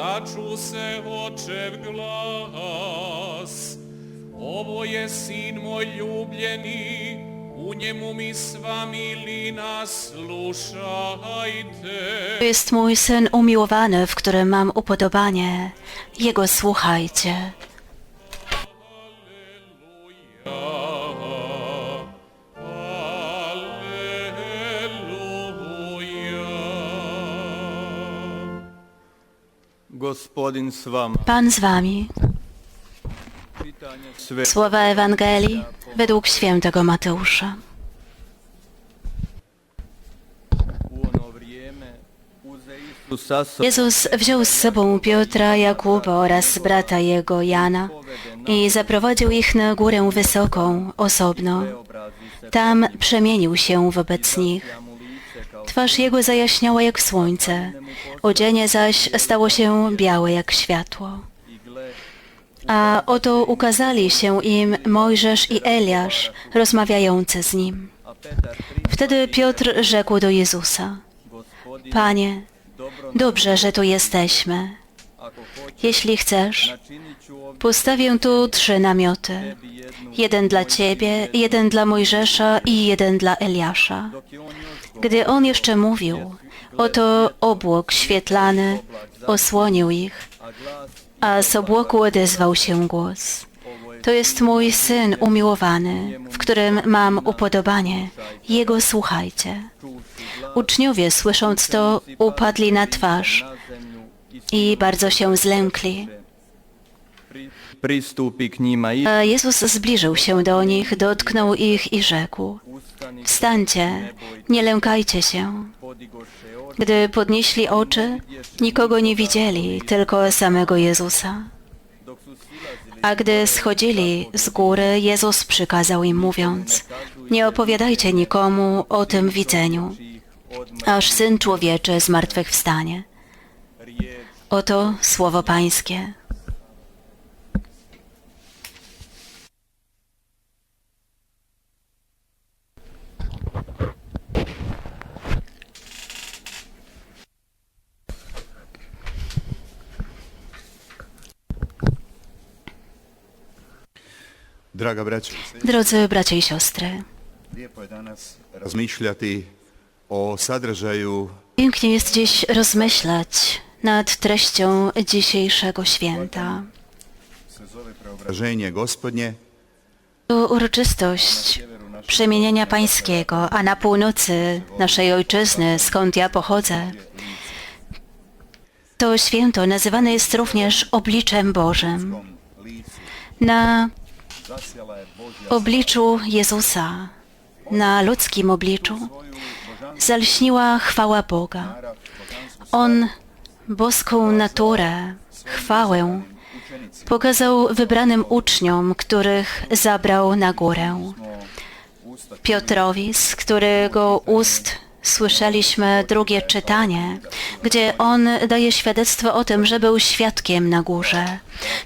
začu se očev glas. Ovo je sin moj ljubljeni, u njemu mi sva milina slušajte. To jest mój syn umiłowany, w którym mam upodobanie. Jego słuchajcie. Pan z wami. Słowa Ewangelii według świętego Mateusza. Jezus wziął z sobą Piotra, Jakuba oraz brata jego Jana i zaprowadził ich na górę wysoką, osobno. Tam przemienił się wobec nich. Twarz jego zajaśniała jak słońce, odzienie zaś stało się białe jak światło. A oto ukazali się im Mojżesz i Eliasz, rozmawiający z nim. Wtedy Piotr rzekł do Jezusa, Panie, dobrze, że tu jesteśmy. Jeśli chcesz, postawię tu trzy namioty. Jeden dla Ciebie, jeden dla Mojżesza i jeden dla Eliasza. Gdy on jeszcze mówił, oto obłok świetlany osłonił ich, a z obłoku odezwał się głos. To jest mój syn umiłowany, w którym mam upodobanie. Jego słuchajcie. Uczniowie, słysząc to, upadli na twarz i bardzo się zlękli. A Jezus zbliżył się do nich, dotknął ich i rzekł: Wstańcie, nie lękajcie się. Gdy podnieśli oczy, nikogo nie widzieli, tylko samego Jezusa. A gdy schodzili z góry, Jezus przykazał im mówiąc, nie opowiadajcie nikomu o tym widzeniu, aż Syn Człowieczy zmartwychwstanie. Oto słowo Pańskie. Draga braćo, Drodzy bracia i siostry, lijepo je danas razmišljati o sadržaju pięknie jest dziś rozmyślać nad treścią dzisiejszego święta. To uroczystość przemienienia pańskiego, a na północy naszej ojczyzny, skąd ja pochodzę, to święto nazywane jest również obliczem Bożym. Na obliczu Jezusa, na ludzkim obliczu, zalśniła chwała Boga. On boską naturę, chwałę pokazał wybranym uczniom, których zabrał na górę. Piotrowi, z którego ust słyszeliśmy drugie czytanie, gdzie on daje świadectwo o tym, że był świadkiem na górze.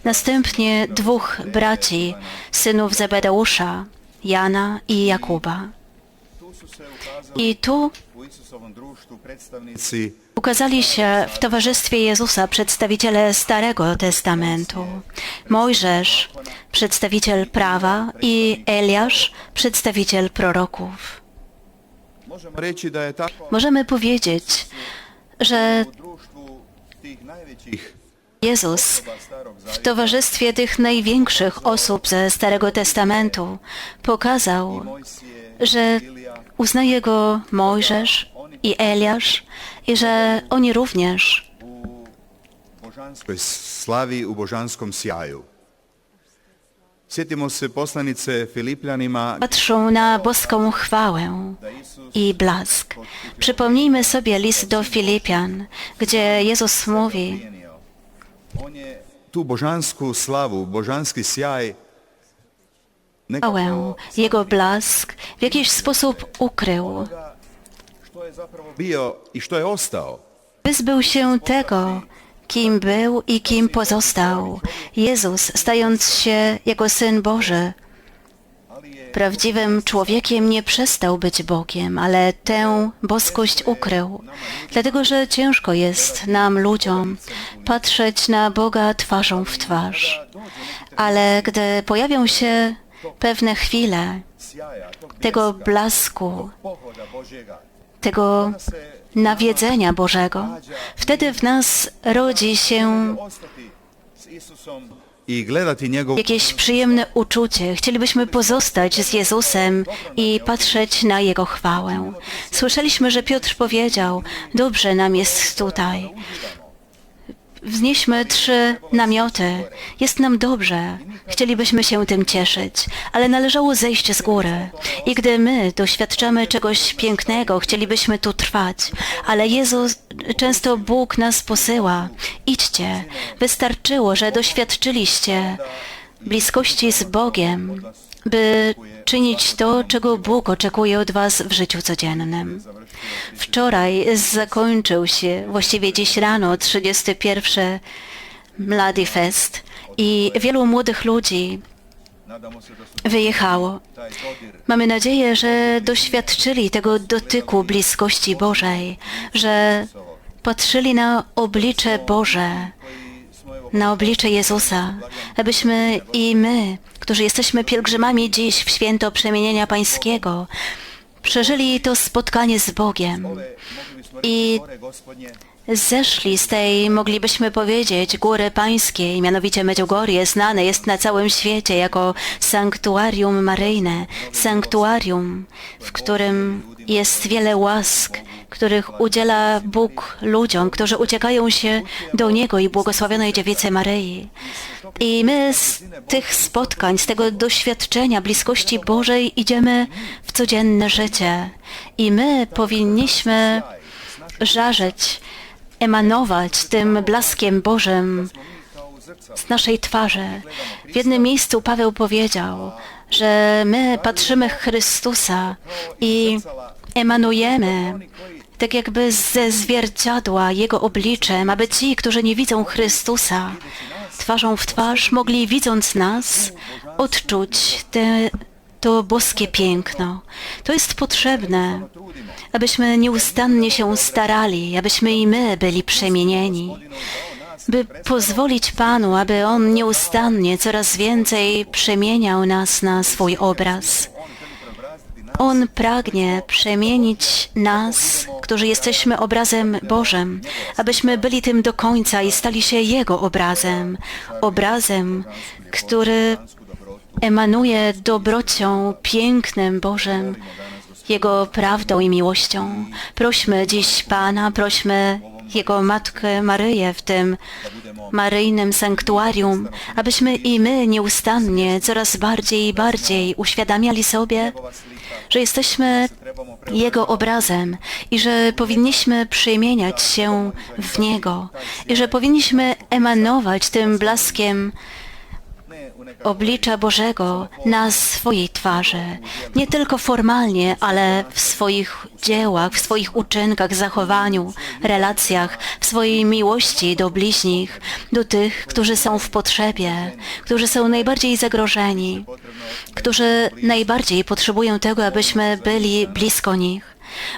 Następnie dwóch braci, synów Zebedeusza, Jana i Jakuba. I tu ukazali się w towarzystwie Jezusa przedstawiciele Starego Testamentu. Mojżesz, przedstawiciel prawa i Eliasz, przedstawiciel proroków. Możemy powiedzieć, że Jezus w towarzystwie tych największych osób ze Starego Testamentu pokazał, że uznaje go Mojżesz i Eliasz i że oni również slavi, u božanskom sjaju. Sjetimo se poslanice Filipljanima patrzą na boską chwałę i blask. Przypomnijmy sobie list do Filipian, gdzie Jezus mówi. On je tu božansku slavu, božanski sjaj nekako Jego blask w jakiś sposób ukrył. bio i što je ostao. Wyzbył się tego, kim był i kim pozostał. Jezus, stając się jako Syn Boży, prawdziwym człowiekiem nie przestał być Bogiem, ale tę boskość ukrył, dlatego że ciężko jest nam, ludziom, patrzeć na Boga twarzą w twarz. Ale gdy pojawią się pewne chwile tego blasku, tego nawiedzenia Bożego, wtedy w nas rodzi się jakieś przyjemne uczucie. Chcielibyśmy pozostać z Jezusem i patrzeć na Jego chwałę. Słyszeliśmy, że Piotr powiedział, dobrze nam jest tutaj. Wznieśmy trzy namioty. Jest nam dobrze. Chcielibyśmy się tym cieszyć, ale należało zejść z góry. I gdy my doświadczamy czegoś pięknego, chcielibyśmy tu trwać. Ale Jezus, często Bóg nas posyła. Idźcie. Wystarczyło, że doświadczyliście bliskości z Bogiem, by czynić to, czego Bóg oczekuje od Was w życiu codziennym. Wczoraj zakończył się, właściwie dziś rano, 31. Mladi Fest i wielu młodych ludzi wyjechało. Mamy nadzieję, że doświadczyli tego dotyku bliskości Bożej, że patrzyli na oblicze Boże, na oblicze Jezusa, abyśmy i my, którzy jesteśmy pielgrzymami dziś w święto przemienienia Pańskiego, przeżyli to spotkanie z Bogiem i zeszli z tej, moglibyśmy powiedzieć, góry pańskiej, mianowicie Medjugorje, znane jest na całym świecie jako sanktuarium maryjne, sanktuarium, w którym jest wiele łask, których udziela Bóg ludziom, którzy uciekają się do Niego i błogosławionej Dziewicy Maryi. I my z tych spotkań, z tego doświadczenia bliskości Bożej idziemy w codzienne życie. I my powinniśmy żarzyć, emanować tym blaskiem Bożym z naszej twarzy. W jednym miejscu Paweł powiedział, że my patrzymy Chrystusa i emanujemy tak jakby ze zwierciadła Jego obliczem, aby ci, którzy nie widzą Chrystusa twarzą w twarz, mogli widząc nas odczuć te, to boskie piękno. To jest potrzebne, abyśmy nieustannie się starali, abyśmy i my byli przemienieni, by pozwolić Panu, aby On nieustannie coraz więcej przemieniał nas na swój obraz. On pragnie przemienić nas, którzy jesteśmy obrazem Bożym, abyśmy byli tym do końca i stali się Jego obrazem, obrazem, który emanuje dobrocią, pięknem Bożym, Jego prawdą i miłością. Prośmy dziś Pana, prośmy Jego Matkę Maryję w tym maryjnym sanktuarium, abyśmy i my nieustannie coraz bardziej i bardziej uświadamiali sobie, że jesteśmy Jego obrazem i że powinniśmy przemieniać się w Niego i że powinniśmy emanować tym blaskiem oblicza Bożego na swojej twarzy. Nie tylko formalnie, ale w swoich dziełach, w swoich uczynkach, zachowaniu, relacjach, w swojej miłości do bliźnich, do tych, którzy są w potrzebie, którzy są najbardziej zagrożeni, którzy najbardziej potrzebują tego, abyśmy byli blisko nich.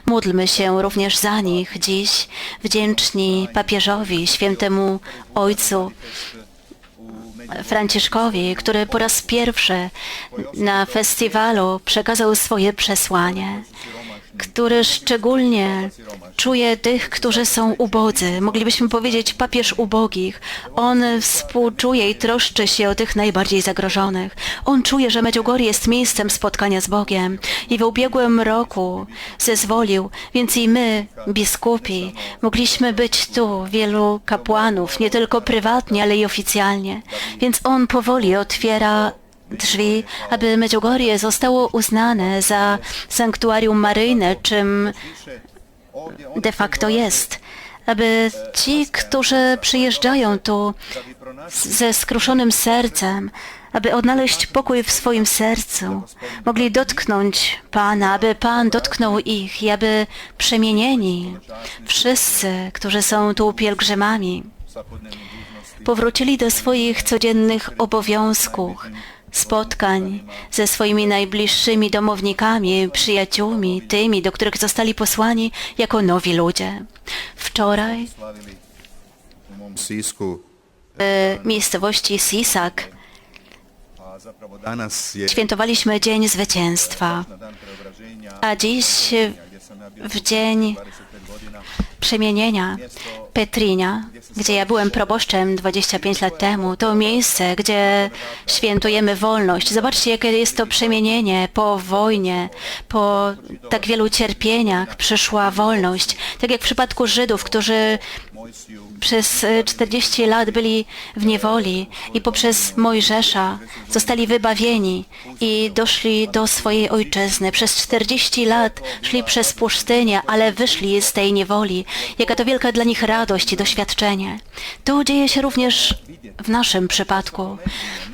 Módlmy się również za nich dziś, wdzięczni papieżowi, świętemu Ojcu, Franciszkowi, który po raz pierwszy na festiwalu przekazał swoje przesłanie, który szczególnie czuje tych, którzy są ubodzy. Moglibyśmy powiedzieć papież ubogich. On współczuje i troszczy się o tych najbardziej zagrożonych. On czuje, że Medjugorje jest miejscem spotkania z Bogiem i w ubiegłym roku zezwolił, więc i my, biskupi, mogliśmy być tu, wielu kapłanów, nie tylko prywatnie, ale i oficjalnie. Więc on powoli otwiera drzwi, aby Medjugorje zostało uznane za sanktuarium maryjne, czym de facto jest. Aby ci, którzy przyjeżdżają tu ze skruszonym sercem, aby odnaleźć pokój w swoim sercu, mogli dotknąć Pana, aby Pan dotknął ich i aby przemienieni, wszyscy, którzy są tu pielgrzymami, powrócili do swoich codziennych obowiązków, spotkań ze swoimi najbliższymi domownikami, przyjaciółmi, tymi, do których zostali posłani jako nowi ludzie. Wczoraj w miejscowości Sisak świętowaliśmy Dzień Zwycięstwa, a dziś w dzień 25 godina przemienienia Petrinia, gdzie ja byłem proboszczem 25 lat temu, to miejsce, gdzie świętujemy wolność. Zobaczcie, jakie jest to przemienienie po wojnie, po tak wielu cierpieniach przyszła wolność. Tak jak w przypadku Żydów, którzy przez e, 40 lat byli w niewoli i poprzez Mojżesza zostali wybawieni i doszli do swojej ojczyzny. Przez 40 lat szli przez pustynię, ale wyszli z tej niewoli. Jaka to wielka dla nich radość i doświadczenie. To dzieje się również w naszym przypadku.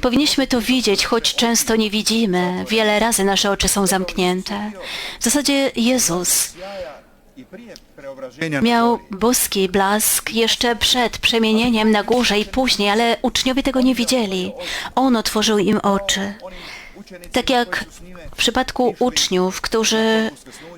Powinniśmy to widzieć, choć często nie widzimy. Wiele razy nasze oczy są zamknięte. W zasadzie Jezus miał boski blask jeszcze przed przemienieniem na górze i później, ale uczniowie tego nie widzieli. On otworzył im oczy. Tak jak w przypadku uczniów, którzy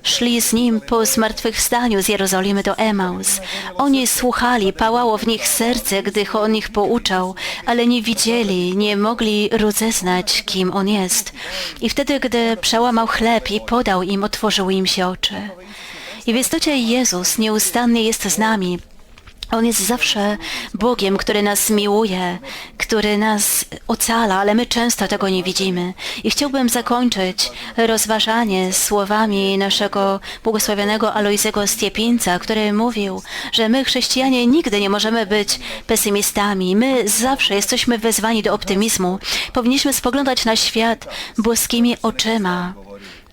szli z nim po zmartwychwstaniu z Jerozolimy do Emaus. Oni słuchali, pałało w nich serce, gdy on ich pouczał, ale nie widzieli, nie mogli rozeznać, kim on jest. I wtedy, gdy przełamał chleb i podał im, otworzyły im się oczy. I w istocie Jezus nieustannie jest z nami. On jest zawsze Bogiem, który nas miłuje, który nas ocala, ale my często tego nie widzimy. I chciałbym zakończyć rozważanie słowami naszego błogosławionego Alojzego Stiepińca, który mówił, że my chrześcijanie nigdy nie możemy być pesymistami. My zawsze jesteśmy wezwani do optymizmu. Powinniśmy spoglądać na świat boskimi oczyma.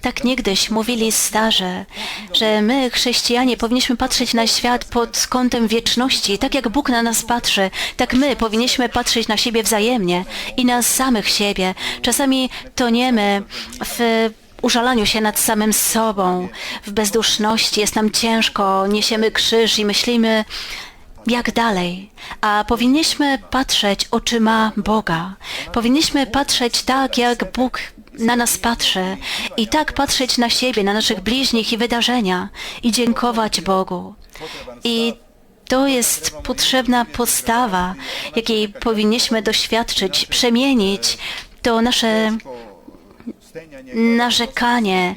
Tak niegdyś mówili starze, że my, chrześcijanie, powinniśmy patrzeć na świat pod kątem wieczności. Tak jak Bóg na nas patrzy, tak my powinniśmy patrzeć na siebie wzajemnie i na samych siebie. Czasami toniemy w użalaniu się nad samym sobą, w bezduszności, jest nam ciężko, niesiemy krzyż i myślimy, jak dalej? A powinniśmy patrzeć oczyma Boga. Powinniśmy patrzeć tak, jak Bóg na nas patrzy i tak patrzeć na siebie, na naszych bliźnich i wydarzenia i dziękować Bogu. I to jest potrzebna postawa, jakiej powinniśmy doświadczyć, przemienić to nasze narzekanie,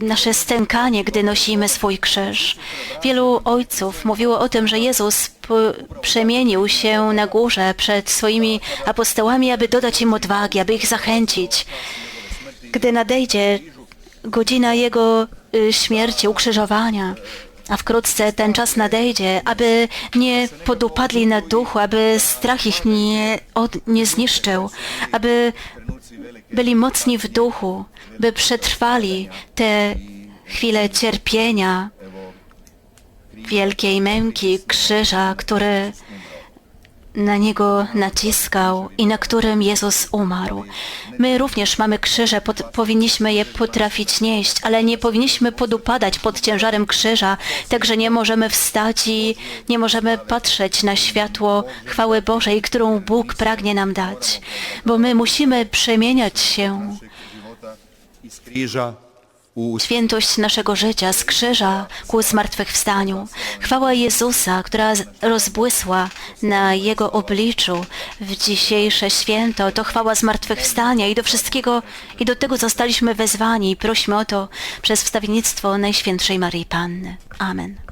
nasze stękanie, gdy nosimy swój krzyż. Wielu ojców mówiło o tym, że Jezus przemienił się na górze przed swoimi apostołami, aby dodać im odwagi, aby ich zachęcić. Gdy nadejdzie godzina Jego y, śmierci, ukrzyżowania, a wkrótce ten czas nadejdzie, aby nie podupadli na duchu, aby strach ich nie, od, nie zniszczył, aby byli mocni w duchu, by przetrwali te chwile cierpienia, wielkiej męki, krzyża, który na niego naciskał i na którym Jezus umarł. My również mamy krzyże, pod, powinniśmy je potrafić nieść, ale nie powinniśmy podupadać pod ciężarem krzyża, także nie możemy wstać i nie możemy patrzeć na światło chwały Bożej, którą Bóg pragnie nam dać, bo my musimy przemieniać się świętość naszego życia z krzyża ku zmartwychwstaniu. Chwała Jezusa, która rozbłysła na Jego obliczu w dzisiejsze święto, to chwała zmartwychwstania i do wszystkiego, i do tego zostaliśmy wezwani prośmy o to przez wstawiennictwo Najświętszej Maryi Panny. Amen.